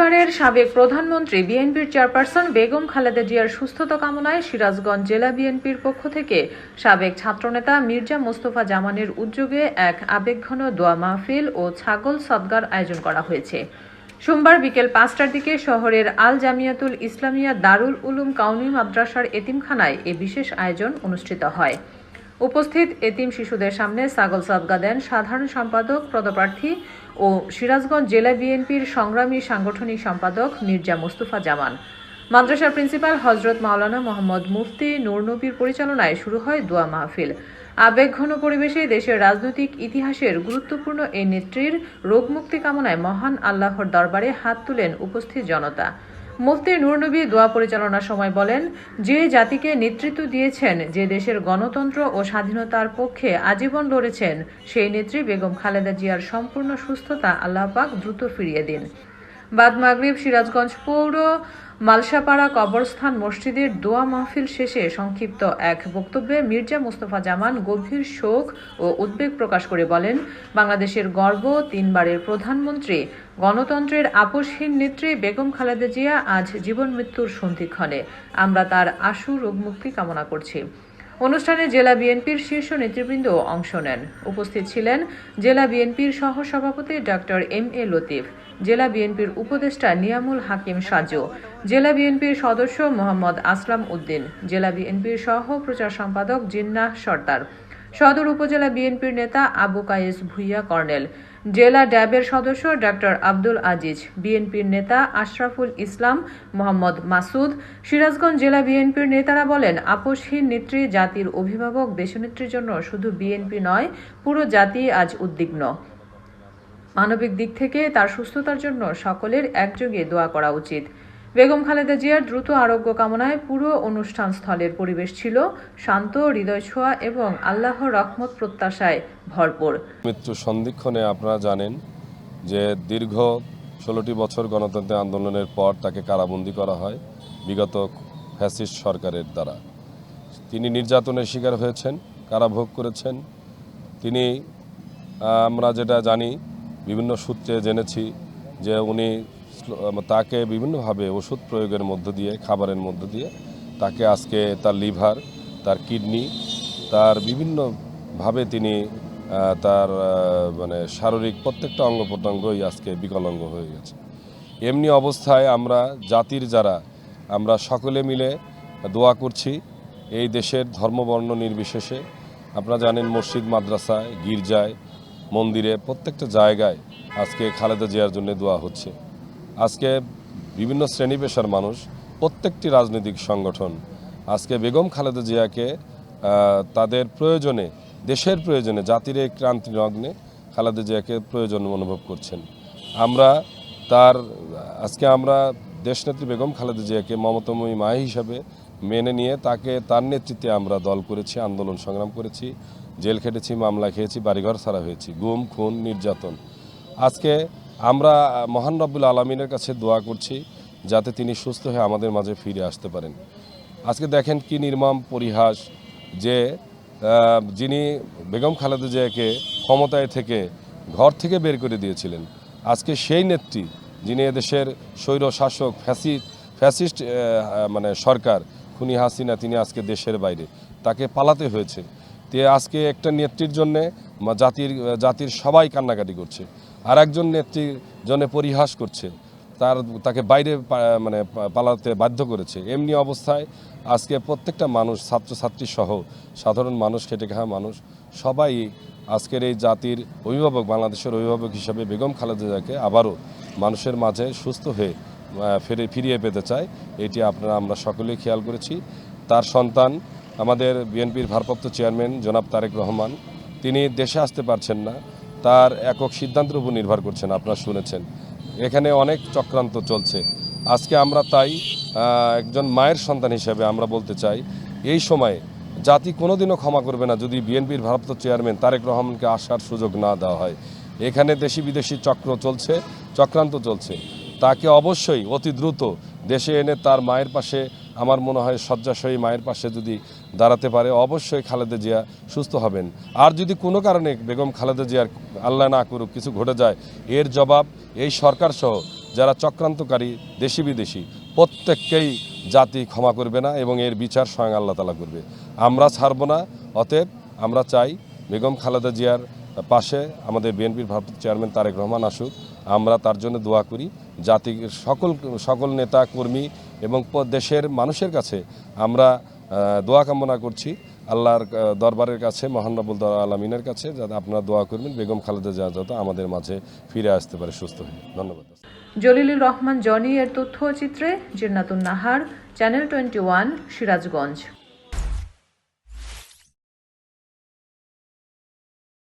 তিনবারের সাবেক প্রধানমন্ত্রী বিএনপির চেয়ারপারসন বেগম খালেদা জিয়ার সুস্থতা কামনায় সিরাজগঞ্জ জেলা বিএনপির পক্ষ থেকে সাবেক ছাত্রনেতা মির্জা মোস্তফা জামানের উদ্যোগে এক আবেগঘন দোয়া মাহফিল ও ছাগল সদগার আয়োজন করা হয়েছে। সোমবার বিকেল পাঁচটার দিকে শহরের আল জামিয়াতুল ইসলামিয়া দারুল উলুম কাউমি মাদ্রাসার এতিমখানায় এ বিশেষ আয়োজন অনুষ্ঠিত হয়। উপস্থিত এতিম শিশুদের সামনে সাগল সদগা দেন সাধারণ সম্পাদক, পদপ্রার্থী ও সিরাজগঞ্জ জেলা বিএনপির সংগ্রামী সাংগঠনিক সম্পাদক মির্জা মুস্তফা জামান। মাদ্রাসার প্রিন্সিপাল হজরত মাওলানা মোহাম্মদ মুফতি নূরনবীর পরিচালনায় শুরু হয় দোয়া মাহফিল। আবেগঘন পরিবেশে দেশের রাজনৈতিক ইতিহাসের গুরুত্বপূর্ণ এই নেত্রীর রোগমুক্তি কামনায় মহান আল্লাহর দরবারে হাত তুলেন উপস্থিত জনতা। মুফতি নূরনবী দোয়া পরিচালনার সময় বলেন, যে জাতিকে নেতৃত্ব দিয়েছেন, যে দেশের গণতন্ত্র ও স্বাধীনতার পক্ষে আজীবন লড়েছেন, সেই নেত্রী বেগম খালেদা জিয়ার সম্পূর্ণ সুস্থতা আল্লাহ পাক দ্রুত ফিরিয়ে দিন। বাদ মাগরিব, সিরাজগঞ্জ পৌর, মালসাপাড়া কবরস্থান মসজিদের দোয়া মাহফিল শেষে সংক্ষিপ্ত এক বক্তব্যে মির্জা মুস্তফা জামান গভীর শোক ও উদ্বেগ প্রকাশ করে বলেন, বাংলাদেশের গর্ব তিনবারের প্রধানমন্ত্রী। গণতন্ত্রের আপোষহীন নেত্রী বেগম খালেদা জিয়া আজ জীবন মৃত্যুর সন্ধিক্ষণে। আমরা তার আশু রোগমুক্তি কামনা করছি। অনুষ্ঠানে জেলা বিএনপির শীর্ষ নেতৃবৃন্দ অংশ নেন। উপস্থিত ছিলেন জেলা বিএনপির সহ সভাপতি ডক্টর এম এ লতিফ, জেলা বিএনপির উপদেষ্টা নিয়ামুল হাকিম সাজু, জেলা বিএনপির সদস্য মোহাম্মদ আসলাম উদ্দিন, জেলা বিএনপির সহ প্রচার সম্পাদক জিন্নাহ সর্দার, সদর উপজেলা বিএনপির নেতা আবু কায়েস ভুইয়া কর্নেল জেলা ড্যাবের সদস্য ডক্টর আব্দুল আজিজ, বিএনপির নেতা আশরাফুল ইসলাম, মোহাম্মদ মাসুদ। সিরাজগঞ্জ জেলা বিএনপির নেতারা বলেন, আপোষহীন নেত্রী, জাতির অভিভাবক, দেশনেত্রীর জন্য শুধু বিএনপি নয়, পুরো জাতি আজ উদ্বিগ্ন। মানবিক দিক থেকে তার সুস্থতার জন্য সকলের একযোগে দোয়া করা উচিত। বেগম খালেদা জিয়ার দ্রুত আরোগ্য কামনায় পুরো অনুষ্ঠান স্থলের পরিবেশ ছিল শান্ত, হৃদয় ছোঁয়া এবং আল্লাহর রহমত প্রত্যাশায় ভরপুর। মৃত্যু সন্ধিক্ষণে আপনারা জানেন যে দীর্ঘ ষোলোটি বছর গণতন্ত্র আন্দোলনের পর তাকে কারাবন্দী করা হয় বিগত ফ্যাসিস্ট সরকারের দ্বারা। তিনি নির্যাতনের শিকার হয়েছেন, কারাভোগ করেছেন। তিনি আমরা যেটা জানি, বিভিন্ন সূত্রে জেনেছি যে উনি তাকে বিভিন্নভাবে ওষুধ প্রয়োগের মধ্য দিয়ে, খাবারের মধ্য দিয়ে তাকে আজকে তার লিভার, তার কিডনি, তার বিভিন্নভাবে তিনি তার মানে শারীরিক প্রত্যেকটা অঙ্গ প্রত্যঙ্গই আজকে বিকলাঙ্গ হয়ে গেছে। এমনি অবস্থায় আমরা জাতির যারা, আমরা সকলে মিলে দোয়া করছি এই দেশের ধর্মবর্ণ নির্বিশেষে। আপনারা জানেন মসজিদ, মাদ্রাসায়, গির্জায়, মন্দিরে প্রত্যেকটা জায়গায় আজকে খালেদা জিয়ার জন্য দোয়া হচ্ছে। আজকে বিভিন্ন শ্রেণি পেশার মানুষ, প্রত্যেকটি রাজনৈতিক সংগঠন, আজকে বেগম খালেদা জিয়াকে তাদের প্রয়োজনে, দেশের প্রয়োজনে, জাতির এই ক্রান্তি লগ্নে খালেদা জিয়াকে প্রয়োজন অনুভব করছেন। আমরা তার, আজকে আমরা দেশনেত্রী বেগম খালেদা জিয়াকে মমতাময়ী মা হিসাবে মেনে নিয়ে তাকে, তার নেতৃত্বে আমরা দল করেছি, আন্দোলন সংগ্রাম করেছি, জেল খেটেছি, মামলা খেয়েছি, বাড়িঘর ছাড়া হয়েছি, গুম, খুন, নির্যাতন। আজকে আমরা মহান রব্বুল আলমিনের কাছে দোয়া করছি যাতে তিনি সুস্থ হয়ে আমাদের মাঝে ফিরে আসতে পারেন। আজকে দেখেন কি নির্মম পরিহাস যে যিনি বেগম খালেদা জিয়াকে ক্ষমতায় থেকে ঘর থেকে বের করে দিয়েছিলেন। আজকে সেই নেত্রী যিনি এদেশের স্বৈর শাসক ফ্যাসি ফ্যাসিস্ট মানে সরকার, খুনি হাসিনা, তিনি আজকে দেশের বাইরে, তাকে পালাতে হয়েছে। তে আজকে একটা নেত্রীর জন্যে জাতির জাতির সবাই কান্নাকাটি করছে। আর একজন নেত্রীর জন্য পরিহাস করছে, তার, তাকে বাইরে মানে পালাতে বাধ্য করেছে। এমনি অবস্থায় আজকে প্রত্যেকটা মানুষ, ছাত্রছাত্রী সহ, সাধারণ মানুষ, খেটে খাওয়া মানুষ, সবাই আজকের এই জাতির অভিভাবক, বাংলাদেশের অভিভাবক হিসাবে বেগম খালেদা জিয়াকে আবারও মানুষের মাঝে সুস্থ হয়ে ফিরে, ফিরিয়ে পেতে চায়, এটি আপনারা, আমরা সকলেই খেয়াল করেছি। তার সন্তান, আমাদের বিএনপির ভারপ্রাপ্ত চেয়ারম্যান জনাব তারেক রহমান, তিনি দেশে আসতে পারছেন না। তার একক সিদ্ধান্তের উপর নির্ভর করছেন আপনারা শুনেছেন। এখানে অনেক চক্রান্ত চলছে। আজকে আমরা তাই একজন মায়ের সন্তান হিসেবে আমরা বলতে চাই, এই সময়ে জাতি কোনোদিনও ক্ষমা করবে না যদি বিএনপির ভারপ্রাপ্ত চেয়ারম্যান তারেক রহমানকে আসার সুযোগ না দেওয়া হয়। এখানে দেশি বিদেশি চক্র চলছে, চক্রান্ত চলছে। তাকে অবশ্যই অতি দ্রুত দেশে এনে তার মায়ের পাশে আমার মনে হয় শয্যাশয়ী মায়ের পাশে যদি দাঁড়াতে পারে, অবশ্যই খালেদা জিয়া সুস্থ হবেন। আর যদি কোনো কারণে বেগম খালেদা জিয়ার আল্লাহ না করুক, কিছু ঘটে যায়, এর জবাব এই সরকার সহ যারা চক্রান্তকারী, দেশি বিদেশি, প্রত্যেককেই জাতি ক্ষমা করবে না এবং এর বিচার স্বয়ং আল্লাহ তালা করবে। আমরা ছাড়ব না, অতএব আমরা চাই বেগম খালেদা জিয়ার পাশে আমাদের বিএনপির ভারপ্রাপ্ত চেয়ারম্যান তারেক রহমান আসুক। আমরা তার জন্য দোয়া করি। জাতির সকল সকল নেতা, কর্মী এবং দেশের মানুষের কাছে আমরা দোয়া কামনা করছি আল্লাহর দরবারের কাছে মহানবুল আলমিনের কাছে, যাতে আপনারা দোয়া করবেন, বেগম খালেদা যা যাতে আমাদের মাঝে ফিরে আসতে পারে, সুস্থ হয়ে। ধন্যবাদ। জলিলুর রহমান, জনি এর তথ্যচিত্রে Jinnatun Nahar, channel twenty one, Sirajganj.